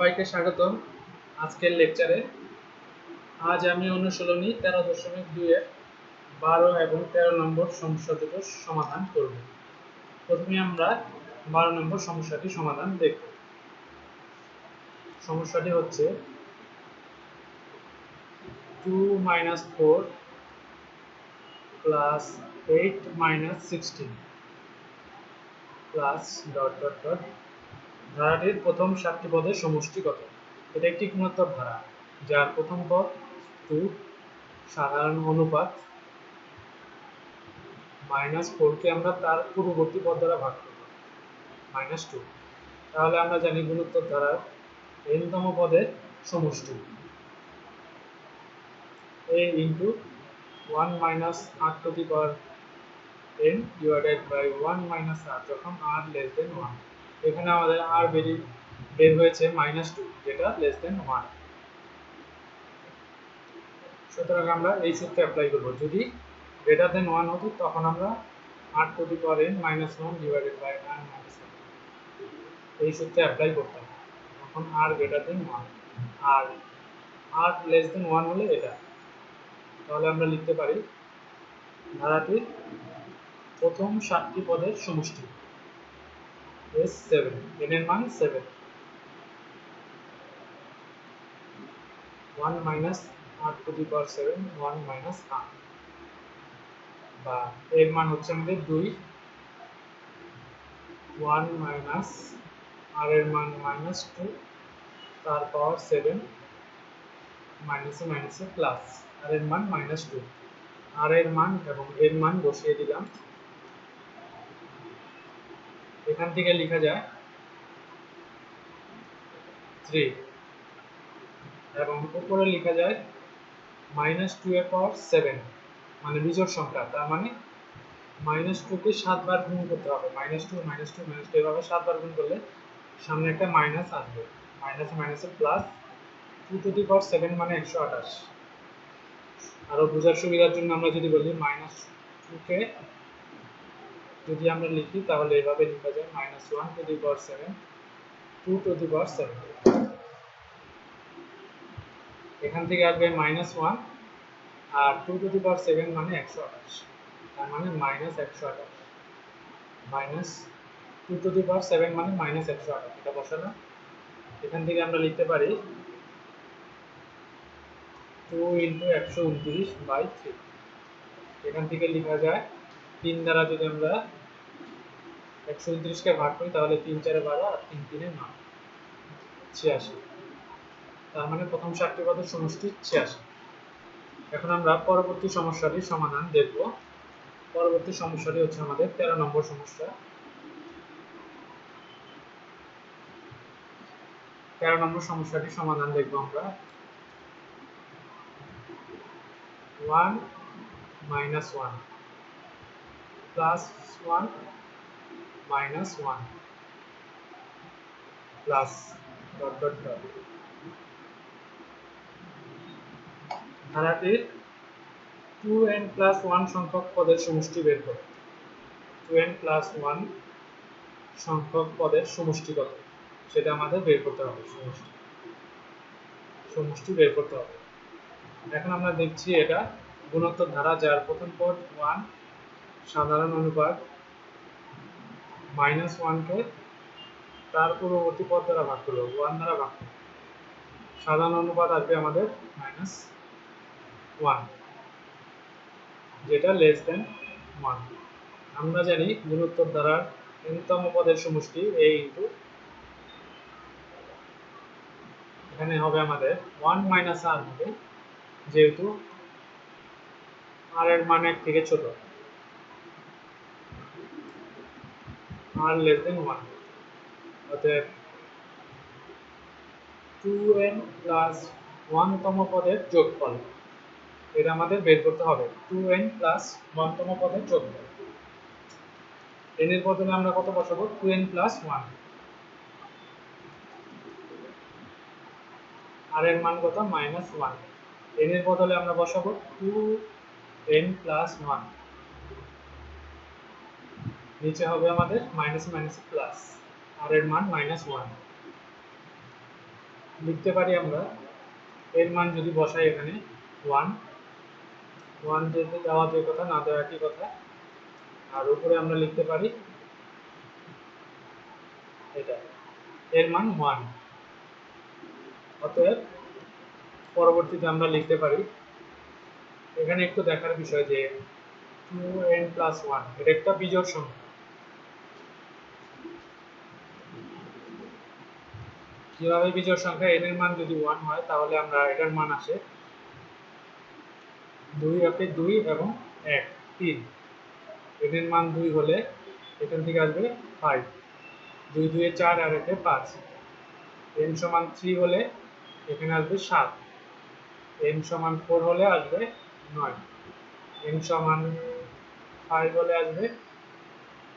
সবাইকে স্বাগতম আজকের লেকচারে। আজ আমি অনুশীলনী তেরো দশমিক দুইয়ের বারো এবং তেরো নম্বর সমস্যা সমাধান করব। প্রথমে আমরা বারো নম্বর সমস্যাটি সমাধান দেখব। সমস্যাটি হচ্ছে two minus four plus eight minus sixteen plus dot dot dot ধারাটির প্রথম সাতটি পদের সমষ্টি কত এটা একটি গুণোত্তর ধারা, যার প্রথম পদ টু সাধারণ অনুপাত মাইনাস ফোরকে আমরা তার পূর্ববর্তী পদ দ্বারা ভাগ করব মাইনাস টু তাহলে আমরা জানি গুণোত্তর ধারার এনতম পদের সমষ্টি। এ ইন্টু ওয়ান মাইনাস আট to the power n divided by one minus r যখন আর লেস দেন ওয়ান এখানে আমাদের আর বেরি বের হয়েছে মাইনাস টু যেটা লেস দেন ওয়ান সুতরাং আমরা এই সূত্রে অ্যাপ্লাই করব। যদি গ্রেটার দেন ওয়ান হতো, তখন আমরা আট কোটি power minus one divided by r minus এই সূত্রে অ্যাপ্লাই করতাম। তখন আর গ্রেটার দেন ওয়ান আর আর লেস দেন ওয়ান হলে এটা। তাহলে আমরা লিখতে পারি ধারাটির প্রথম সাতটি পদের সমষ্টি। Is 7 n এর মান 7 1 minus r to the power 7 1 minus r. বা এর মান হচ্ছে আমাদের 2 1 minus r এর মান minus 2 তার পাওয়ার 7 মাইনাসে মাইনাসে প্লাস আর এর মান মাইনাস টু আর এর মান এবং এর মান বসিয়ে দিলাম। এখান থেকে লেখা যায় থ্রি এবং উপরে লেখা যায় মাইনাস টু এর পাওয়ার সেভেন মানে বিজোড় সংখ্যা, তার মানে মাইনাস টুকে সাতবার গুণ করতে হবে। Minus two minus two minus two এভাবে সাতবার গুণ করলে সামনে একটা মাইনাস আসবে। মাইনাসে মাইনাসে plus two to the power seven মানে একশো আঠাশ। আরও বোঝার সুবিধার জন্য আমরা যদি বলি মাইনাস টুকে যদি আমরা লিখি, তাহলে এভাবে লেখা যায় minus one to the power seven two to the power seven এখান থেকে আসবে minus one R two to the power seven মানে একশো আঠাশ। তার মানে মাইনাস একশো আঠাশ। Minus two to the power seven মানে মাইনাস একশো আঠাশ। এটা বসালাম এখান থেকে আমরা লিখতে পারি টু ইন্টু একশো উনত্রিশ বাই থ্রি এখান থেকে লেখা যায়, তিন দ্বারা যদি আমরা একশো উনত্রিশকে ভাগ করি, তাহলে তিন চারে বারো আর তিন তিনে নয়। ছিয়াশি। তার মানে প্রথম ষাটটি পদের সমষ্টি ছিয়াশি। এখন আমরা পরবর্তী সমস্যাটির সমাধান দেখব। পরবর্তী সমস্যাটি হচ্ছে আমাদের তেরো নম্বর সমস্যা। তেরো নম্বর সমস্যাটির সমাধান দেখব আমরা। One minus one plus one minus one plus dot dot dot ধারাটির টু এন প্লাস ওয়ান সংখ্যক পদের সমষ্টি বের করো। টু এন প্লাস ওয়ান সংখ্যক পদের সমষ্টি কত? সেটা আমাদের বের করতে হবে, সমষ্টি। সমষ্টি বের করতে হবে। এখন আমরা দেখছি এটা গুণোত্তর ধারা, যার প্রথম পদ ওয়ান সাধারণ অনুপাত মাইনাস ওয়ানকে তার পূর্ববর্তী পদ দ্বারা ভাগ করব ওয়ান দ্বারা ভাগ করব সাধারণ অনুপাত আসবে আমাদের মাইনাস ওয়ান যেটা লেস দেন ওয়ান আমরা জানি গুণোত্তর ধারার ন্যূনতম পদের সমষ্টি এ ইন্টু এখানে হবে আমাদের ওয়ান মাইনাস আর হবে, যেহেতু আর এর মান এক থেকে ছোট। আর লেস দেন ওয়ান অতএব টু এন প্লাস ওয়ানতম পদের যোগফল। এটা আমাদের বের করতে হবে। টু এন প্লাস ওয়ানতম পদের যোগফল। এন এর বদলে আমরা কত বসাবো? Two n plus one r এর মান কত? মাইনাস ওয়ান এন এর বদলে আমরা বসাবো টু এন প্লাস ওয়ান নিচে হবে আমাদের মাইনাস মাইনাস প্লাস আর এর মান মাইনাস ওয়ান লিখতে পারি আমরা, এর মান যদি বসাই এখানে ওয়ান ওয়ান যেতে দেওয়া যে কথা, না দেওয়া একই কথা। আর উপরে আমরা লিখতে পারি এটা, এর মান ওয়ান অতএব পরবর্তীতে আমরা লিখতে পারি, এখানে একটু দেখার বিষয় যে টু এন প্লাস ওয়ান এটা একটা বিজোড় সংখ্যা। কীভাবে বিজোড় সংখ্যা n এর মান যদি ওয়ান হয়, তাহলে আমরা এটার মান আসে দুই একে দুই এবং এক, তিন। n এর মান দুই হলে এখান থেকে আসবে ফাইভ দুই দুয়ে চার আর একে পাঁচ। n সমান থ্রি হলে এখানে আসবে সাত। n সমান ফোর হলে আসবে নয়। n সমান ফাইভ হলে আসবে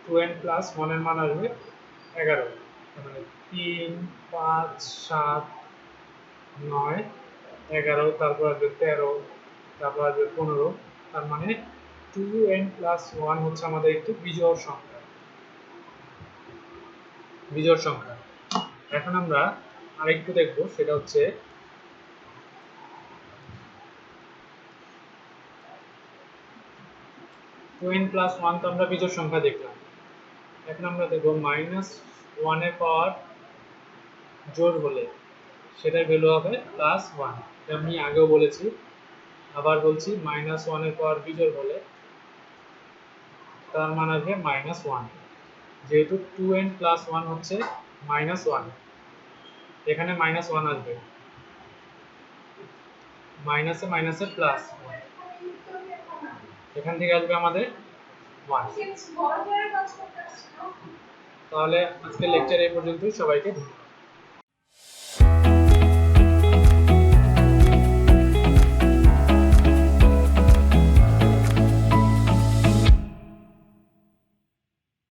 টু এন প্লাস ওয়ানের মান আসবে এগারো। তার মানে তিন, পাঁচ, সাত, নয়, এগারো, তারপর আসবে তেরো, তারপর আসবে পনেরো, তার মানে টু এন প্লাস ওয়ান হচ্ছে আমাদের একটি বিজোড় সংখ্যা। বিজোড় সংখ্যা। এখন আমরা আরেকটু দেখব, সেটা হচ্ছে টু এন প্লাস ওয়ান তো আমরা বিজোড় সংখ্যা দেখলাম। এখন আমরা দেখব মাইনাস ওয়ানের পাওয়ার জোর হলে সেটার ভ্যালু হবে প্লাস ওয়ান এটা আমি আগেও বলেছি, আবার বলছি মাইনাস ওয়ানের পাওয়ার বিজোড় হলে তার মান আসবে মাইনাস ওয়ান যেহেতু টু এন প্লাস ওয়ান হচ্ছে মাইনাস ওয়ান এখানে মাইনাস ওয়ান আসবে। মাইনাসে মাইনাসে প্লাস এখান থেকে আসবে আমাদের ওয়ান তাহলে আজকের লেকচার এই পর্যন্তই। সবাইকে ধন্যবাদ।